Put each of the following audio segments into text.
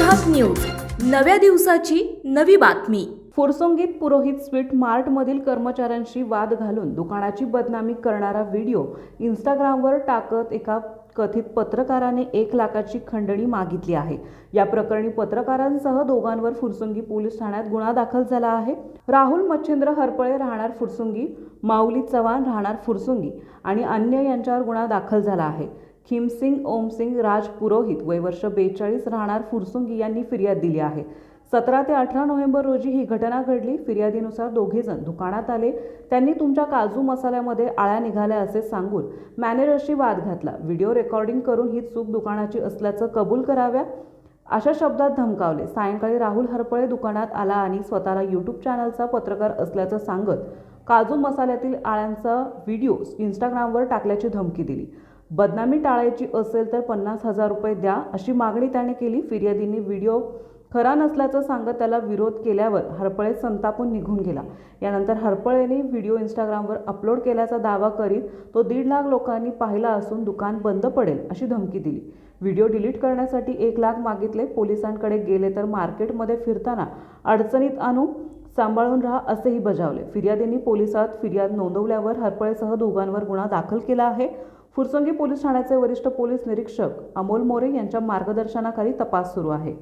नव्या दिवसाची नवी बातमी. फुरसुंगीत पुरोहित स्वीट मार्टमधील कर्मचाऱ्यांशी वाद घालून दुकानाची बदनामी करणारा व्हिडिओ इंस्टाग्रामवर टाकत एका कथित पत्रकाराने एक लाखाची खंडणी मागितली आहे. या प्रकरणी पत्रकारांसह दोघांवर फुरसुंगी पोलीस ठाण्यात गुन्हा दाखल झाला आहे. राहुल मच्छिंद्र हरपळे राहणार फुरसुंगी माऊली चव्हाण राहणार फुरसुंगी आणि अन्य यांच्यावर गुन्हा दाखल झाला आहे. खिमसिंग ओमसिंग राज पुरोहित वय वर्ष बेचाळीस राहणार फुरसुंगी यांनी फिर्याद दिली आहे. सतरा ते अठरा नोव्हेंबर रोजी ही घटना घडली. फिर्यादीनुसार दोघेजण दुकानात आले. त्यांनी तुमच्या काजू मसाल्यामध्ये आळ्या निघाल्या असे सांगून मॅनेजरशी वाद घातला. व्हिडिओ रेकॉर्डिंग करून ही चूक दुकानाची असल्याचं कबूल कराव्या अशा शब्दात धमकावले. सायंकाळी राहुल हरपळे दुकानात आला आणि स्वतःला यूट्यूब चॅनलचा पत्रकार असल्याचं सांगत काजू मसाल्यातील आळ्यांचा व्हिडिओ इंस्टाग्रामवर टाकल्याची धमकी दिली. बदनामी टाळायची असेल तर पन्नास हजार रुपये द्या अशी मागणी त्याने केली. फिर्यादींनी व्हिडिओ खरा नसल्याचं सांगत त्याला विरोध केल्यावर हरपळे संतापून निघून गेला. यानंतर हरपळेने व्हिडिओ इंस्टाग्रामवर अपलोड केल्याचा दावा करीत तो दीड लाख लोकांनी पाहिला असून दुकान बंद पडेल अशी धमकी दिली. व्हिडिओ डिलीट करण्यासाठी एक लाख मागितले. पोलिसांकडे गेले तर मार्केटमध्ये फिरताना अडचणीत आणू सांभाळून राहा असेही बजावले. फिर्यादींनी पोलिसात फिर्याद नोंदवल्यावर हरपळेसह दोघांवर गुन्हा दाखल केला आहे. फुरसंगी पोलीस ठाण्याचे वरिष्ठ पोलीस निरीक्षक अमोल मोरे यांच्या मार्गदर्शनाखाली तपास सुरू आहे.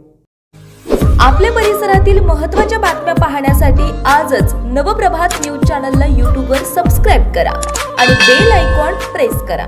आपल्या परिसरातील महत्त्वाच्या बातम्या पाहण्यासाठी आजच नवप्रभात न्यूज चॅनलला यूट्यूबवर सबस्क्राईब करा आणि बेल आयकॉन प्रेस करा.